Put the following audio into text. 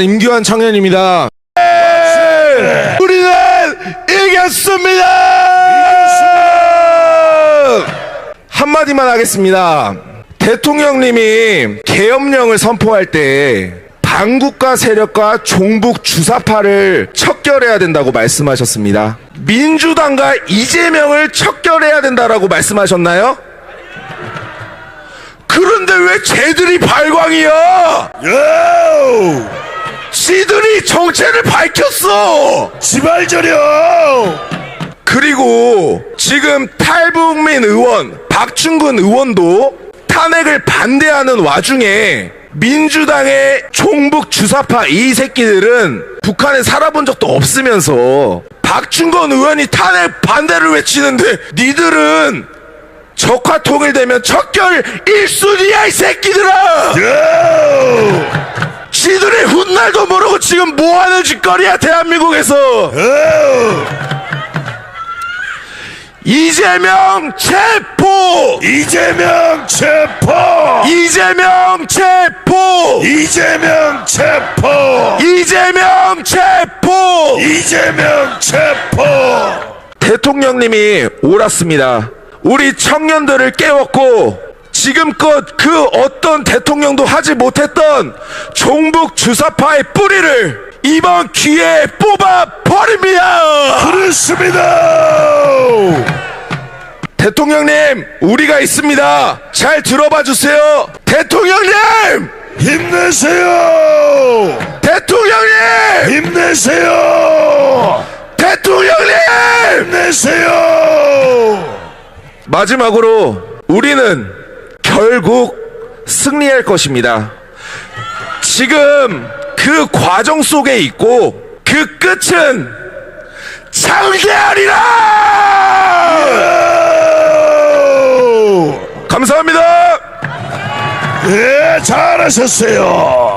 임규환 청년입니다. 네! 우리는 이겼습니다. 한마디만 하겠습니다. 대통령님이 계엄령을 선포할 때 반국가 세력과 종북 주사파를 척결해야 된다고 말씀하셨습니다. 민주당과 이재명을 척결해야 된다라고 말씀하셨나요? 그런데 왜 쟤들이 발광이야? 요! 정체를 밝혔어! 지발저려! 그리고 지금 탈북민 의원 박충근 의원도 탄핵을 반대하는 와중에 민주당의 종북 주사파 이 새끼들은 북한에 살아본 적도 없으면서 박충건 의원이 탄핵 반대를 외치는데 니들은 적화 통일되면 척결 1순위야 이 새끼들아! 요! 훗날도 모르고 지금 뭐하는 짓거리야 대한민국에서 요! 이재명 체포 이재명 체포! 이재명 체포 이재명 체포! 이재명 체포 이재명 체포! 대통령님이 옳았습니다 우리 청년들을 깨웠고 지금껏 그 어떤 대통령도 하지 못했던 종북 주사파의 뿌리를 이번 기회에 뽑아 버립니다 그렇습니다! 대통령님 우리가 있습니다 잘 들어봐 주세요 대통령님 힘내세요! 대통령님 힘내세요! 대통령님 힘내세요! 마지막으로 우리는 결국 승리할 것입니다 지금 그 과정 속에 있고 그 끝은 장대하리라 요! 감사합니다 예, 잘하셨어요.